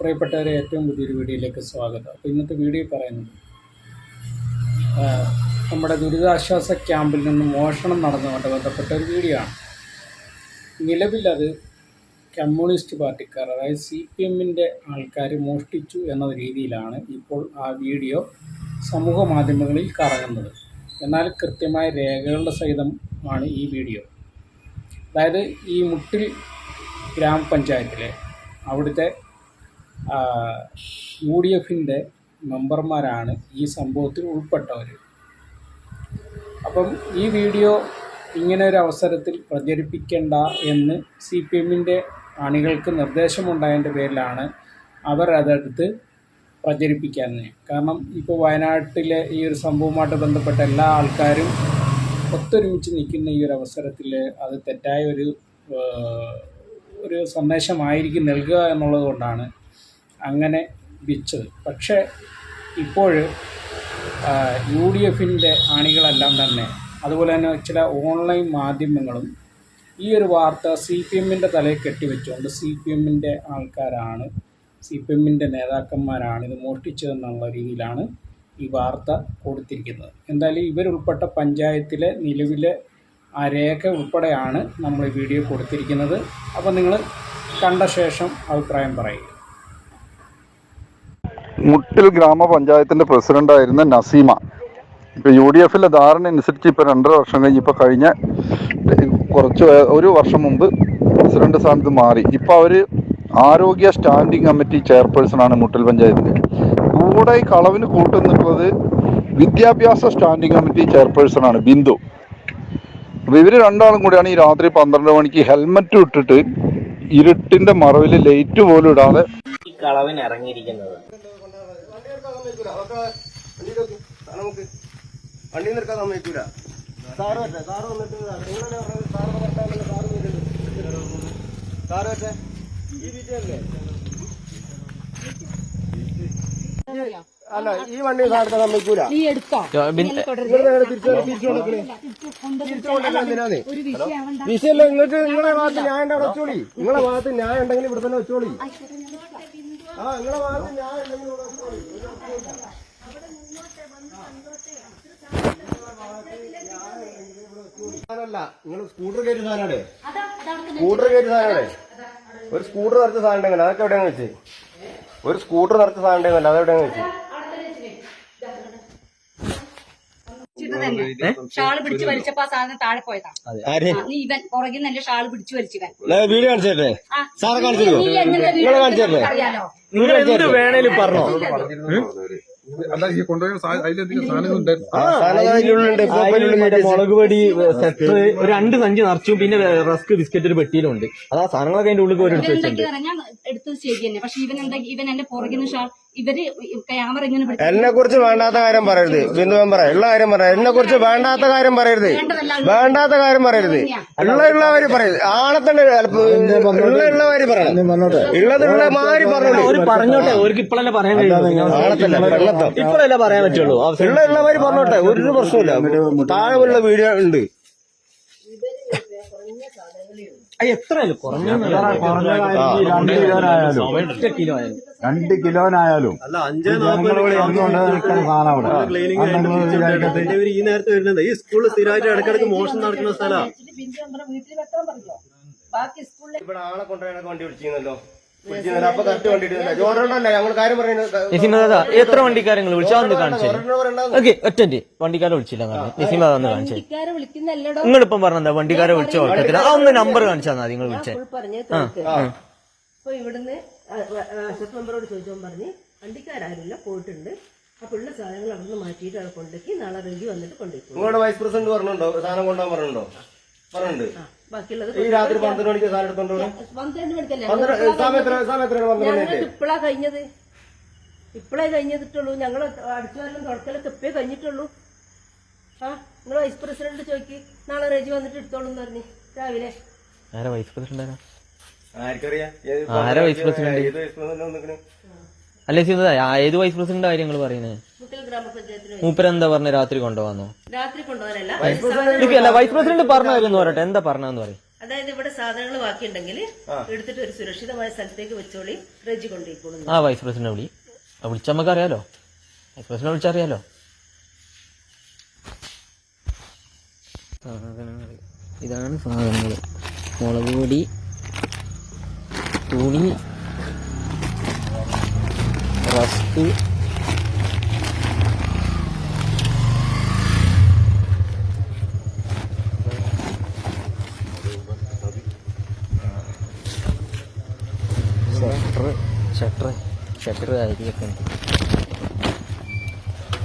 പ്രിയപ്പെട്ടവരെ ഏറ്റവും പുതിയൊരു വീഡിയോയിലേക്ക് സ്വാഗതം. അപ്പോൾ ഇന്നത്തെ വീഡിയോ പറയുന്നത് നമ്മുടെ ദുരിതാശ്വാസ ക്യാമ്പിൽ നിന്ന് മോഷണം നടന്നുകൊണ്ട് ബന്ധപ്പെട്ട ഒരു വീഡിയോ ആണ്. നിലവിലത് കമ്മ്യൂണിസ്റ്റ് പാർട്ടിക്കാർ അതായത് സി പി എമ്മിന്റെ ആൾക്കാർ മോഷ്ടിച്ചു എന്ന രീതിയിലാണ് ഇപ്പോൾ ആ വീഡിയോ സമൂഹ മാധ്യമങ്ങളിൽ കറങ്ങുന്നത്. എന്നാൽ കൃത്യമായ രേഖകളുടെ സഹിതമാണ് ഈ വീഡിയോ. അതായത് ഈ മുട്ടിൽ ഗ്രാമപഞ്ചായത്തിലെ അവിടുത്തെ യു ഡി എഫിന്റെ മെമ്പർമാരാണ് ഈ സംഭവത്തിൽ ഉൾപ്പെട്ടവർ അപ്പം ഈ വീഡിയോ ഇങ്ങനെ ഒരു അവസരത്തിൽ പ്രചരിപ്പിക്കേണ്ട എന്ന് സി പി എമ്മിന്റെ അണികൾക്ക് നിർദ്ദേശമുണ്ടായതിന്റെ പേരിലാണ് അവർ അതെടുത്ത് പ്രചരിപ്പിക്കാൻ കാരണം ഇപ്പോൾ വയനാട്ടിലെ ഈ ഒരു സംഭവവുമായിട്ട് ബന്ധപ്പെട്ട എല്ലാ ആൾക്കാരും ഒത്തൊരുമിച്ച് നിൽക്കുന്ന ഈ ഒരു അവസരത്തിൽ അത് തെറ്റായ ഒരു ഒരു സന്ദേശമായിരിക്കും നൽകുക എന്നുള്ളത് കൊണ്ടാണ് അങ്ങനെ വിച്ചത്. പക്ഷേ ഇപ്പോൾ യു ഡി എഫിന്റെ അണികളെല്ലാം തന്നെ അതുപോലെ തന്നെ ചില ഓൺലൈൻ മാധ്യമങ്ങളും ഈ ഒരു വാർത്ത സി പി എമ്മിന്റെ തലയിൽ കെട്ടിവെച്ചുകൊണ്ട് സി പി എമ്മിന്റെ ആൾക്കാരാണ് സി പി എമ്മിന്റെ നേതാക്കന്മാരാണ് ഇത് മോഷ്ടിച്ചതെന്നുള്ള രീതിയിലാണ് ഈ വാർത്ത കൊടുത്തിരിക്കുന്നത്. എന്തായാലും ഇവരുൾപ്പെട്ട പഞ്ചായത്തിലെ നിലവിലെ ആ രേഖ ഉൾപ്പെടെയാണ് നമ്മൾ ഈ വീഡിയോ കൊടുത്തിരിക്കുന്നത്. അപ്പോൾ നിങ്ങൾ കണ്ട ശേഷം അഭിപ്രായം പറയുക. മുട്ടിൽ ഗ്രാമപഞ്ചായത്തിന്റെ പ്രസിഡന്റായിരുന്ന നസീമ. ഇപ്പൊ യു ഡി എഫിലെ ധാരണ അനുസരിച്ച് ഇപ്പൊ രണ്ടര വർഷം കഴിഞ്ഞ് ഇപ്പൊ കഴിഞ്ഞ കുറച്ച് ഒരു വർഷം മുമ്പ് പ്രസിഡന്റ് സ്ഥാനത്ത് മാറി. ഇപ്പൊ അവർ ആരോഗ്യ സ്റ്റാൻഡിംഗ് കമ്മിറ്റി ചെയർപേഴ്സൺ ആണ് മുട്ടിൽ പഞ്ചായത്തിന്റെ കൂടെ ഈ കളവിന് കൂട്ടുന്നിട്ടുള്ളത് വിദ്യാഭ്യാസ സ്റ്റാൻഡിംഗ് കമ്മിറ്റി ചെയർപേഴ്സൺ ആണ് ബിന്ദു. അപ്പൊ ഇവർ രണ്ടാളും കൂടിയാണ് ഈ രാത്രി പന്ത്രണ്ട് മണിക്ക് ഹെൽമെറ്റ് ഇട്ടിട്ട് ഇരുട്ടിന്റെ മറവിൽ ലൈറ്റ് പോലും ഇടാതെ കളവിന് ഇറങ്ങിയിരിക്കുന്നത്. വണ്ടി നിർക്കാൻ സമ്മതിക്കൂല. സാറ് പറ്റേ സാറ് വന്നിട്ട് നിങ്ങളല്ലേ പറഞ്ഞത് സാറ് പറഞ്ഞാൽ സാറ് വരുന്നുണ്ട് സാറ് പറ്റേ ഈ അല്ല? ഈ വണ്ടി സാറിന് സമ്മതിക്കൂല. നീ എടുത്തോ? എന്തിനാന്ന് വിഷയല്ല നിങ്ങൾക്ക് നിങ്ങളെ ഭാഗത്ത് ന്യായം അവിടെ വെച്ചോളി. നിങ്ങളെ ഭാഗത്ത് ഞാൻ ഉണ്ടെങ്കിൽ ഇവിടെ തന്നെ വെച്ചോളി. സാധനമല്ല നിങ്ങൾ സ്കൂട്ടർ കയറ്റി സാധനമാണ്. സ്കൂട്ടർ കയറ്റി സാധനമാണ്. ഒരു സ്കൂട്ടർ നിറച്ച സാധനം ഉണ്ടെങ്കിൽ അതൊക്കെ എവിടെയാണെന്ന് വെച്ചേ? ഒരു സ്കൂട്ടർ നിറച്ച സാധനം ഉണ്ടെങ്കിൽ വെച്ചേ വെച്ച്? ഷാൾ പിടിച്ചു വലിച്ചപ്പോ ആ സാധനം താഴെ പോയതാ. ആര്? നീ ഇവൻ പുറകിൽ നല്ല ഷാൾ പിടിച്ചു വലിച്ചവൻ വീഡിയോ കാണിച്ചേ സാറെ കാണിച്ചു നിങ്ങളെ കാണിച്ചേ നിങ്ങൾ? അറിയാലോ. എന്ത് വേണേലും പറഞ്ഞോ? അല്ല ഈ കൊണ്ടുപോയ അതിലെന്തെങ്കിലും മുളക് പൊടി സെറ്റ് ഒരു രണ്ട് സഞ്ചി നിറച്ചു പിന്നെ റസ്ക് ബിസ്ക്കറ്റ് ഒരു പെട്ടിയിലും ഉണ്ട് അത് സാധനങ്ങളൊക്കെ അതിന്റെ ഉള്ളിൽ ഒരു എടുത്തത് ശരി തന്നെ പക്ഷെ ഇവൻ എന്താ ഇവൻ എന്റെ പുറകിൽ നിന്ന് ഷാൾ ഇവർ ക്യാമറ ഇങ്ങനെ എന്നെ കുറിച്ച് വേണ്ടാത്ത കാര്യം പറയരുത്. ബിന്ദു മെമ്പറ ഉള്ള കാര്യം പറയാം എന്നെ കുറിച്ച് വേണ്ടാത്ത കാര്യം പറയരുത്. വേണ്ടാത്ത കാര്യം പറയരുത്. ഉള്ള ഉള്ളവര് പറയരുത്. ആണത്തണ്ട് ഉള്ള ഉള്ളവര് പറയണം. ഉള്ളതുള്ള മാറി പറഞ്ഞു ഒരു പറഞ്ഞോട്ടെ. അവർക്ക് ഇപ്പോഴല്ലേ പറയാൻ ഇപ്പോഴല്ലേ പറയാൻ പറ്റുള്ളൂ. ഉള്ള ഉള്ളവര് പറഞ്ഞോട്ടെ. ഒരു പ്രശ്നമില്ല താഴെയുള്ള വീഡിയോ ഉണ്ട്. എത്രയല്ലോ കുറഞ്ഞ ഒറ്റ കിലോ ആയാലും രണ്ട് കിലോനായാലും അവിടെ. അതെന്തെങ്കിലും ഈ നേരത്തെ വരുന്നത് ഈ സ്കൂളിൽ സ്ഥിരമായിട്ട് ഇടക്കിടക്ക് മോഷണം നടക്കുന്ന സ്ഥലമാണ് വീട്ടിൽ വെക്കാൻ പറഞ്ഞോ ബാക്കി സ്കൂളിൽ ഇവിടെ ആളെ കൊണ്ടുവരാനൊക്കെ വണ്ടി വിളിച്ചിരുന്നല്ലോ. പിടിച്ചിരുന്നല്ലോ അപ്പൊ കറക്റ്റ് വണ്ടി ഇടുന്നില്ല ജോറണ്ടല്ല ഞങ്ങൾ കാര്യം പറയുന്നത് നിസിമദാ എത്ര വണ്ടിക്കാരങ്ങൾ വിളിച്ചാൽ ഒന്ന് കാണിച്ചു. പറയണ്ടാന്ന് ഓക്കെ ഒറ്റ വണ്ടിക്കാരെ വിളിച്ചില്ല പറഞ്ഞു. വന്ന് ഒന്ന് കാണിച്ചേ. നിങ്ങളിപ്പം പറഞ്ഞാ വണ്ടിക്കാരെ വിളിച്ചോ? ഓട്ടത്തിന് ആ ഒന്ന് നമ്പർ കാണിച്ചാൽ മതി നിങ്ങൾ വിളിച്ചേ. പറഞ്ഞ് അപ്പൊ ഇവിടുന്ന് മെമ്പറോട് ചോദിച്ചോൻ പറഞ്ഞ് വണ്ടിക്കാരാരുമില്ല പോയിട്ടുണ്ട്. അപ്പൊ ഉള്ള സാധനങ്ങൾ അവിടുന്ന് മാറ്റിയിട്ട് അവിടെ കൊണ്ടുപോയി. നാളെ റെഡി വന്നിട്ട് കൊണ്ടുപോയി. നിങ്ങളുടെ വൈസ് പ്രസിഡന്റ് പറഞ്ഞിട്ടുണ്ടോ? സാധനം കൊണ്ടുപോകാൻ പറഞ്ഞിട്ടുണ്ടോ? പറഞ്ഞിട്ടുണ്ട്. ബാക്കിയുള്ളത് ഈ രാത്രി പന്ത്രണ്ട് മണിക്ക് സാധനം എടുത്തോണ്ട് വരും പന്ത്രണ്ട് മണിക്കല്ലേ? പന്ത്രണ്ട് സമയം എത്ര സമയം എത്രയാണ് പന്ത്രണ്ട് മണിയല്ലേ ഞങ്ങൾക്ക് ഇപ്പളാ കഴിഞ്ഞത്. ഇപ്പളേ കഴിഞ്ഞിട്ടുള്ളൂ. ഞങ്ങൾ തുടക്കലൊക്കെ ഇപ്പേ കഴിഞ്ഞിട്ടുള്ളൂ. ആ നിങ്ങൾ വൈസ് പ്രസിഡന്റ് ചോദിക്ക്. നാളെ റെജി വന്നിട്ട് എടുത്തോളൂ എന്ന് പറഞ്ഞു. രാവിലെ. ആരാ വൈസ് പ്രസിഡന്റ് ആരാ? ആർക്കറിയാം? ഏത് ആരാ വൈസ് പ്രസിഡന്റ്? ഏത് വൈസ് പ്രസിഡന്റ് വന്നിക്കണ്? അല്ലേ ഏത് വൈസ് പ്രസിഡന്റ് കാര്യങ്ങൾ പറയുന്നത് മൂപ്പരെന്താ പറഞ്ഞ? രാത്രി കൊണ്ടുപോകാന്നോ രാത്രി കൊണ്ടുപോകാനല്ല. വൈസ് പ്രസിഡന്റ് പറഞ്ഞ കാര്യം പറയട്ടെ. എന്താ പറഞ്ഞു പറയും. അതായത് ഇവിടെ സാധനങ്ങൾ ബാക്കിയുണ്ടെങ്കിൽ എടുത്തിട്ട് ഒരു സുരക്ഷിതമായ സ്ഥലത്തേക്ക് വെച്ചോളി റെജി കൊണ്ടുപോയിക്കോളും. ആ വൈസ് പ്രസിഡന്റ് വിളി. വിളിച്ച നമുക്ക് അറിയാലോ വൈസ് പ്രസിഡന്റ് വിളിച്ചറിയാലോ. സാധനങ്ങൾ ഇതാണ് സാധനങ്ങൾ മുളക് പൊടി തുണി plastik shutter shutter shutter aja kan.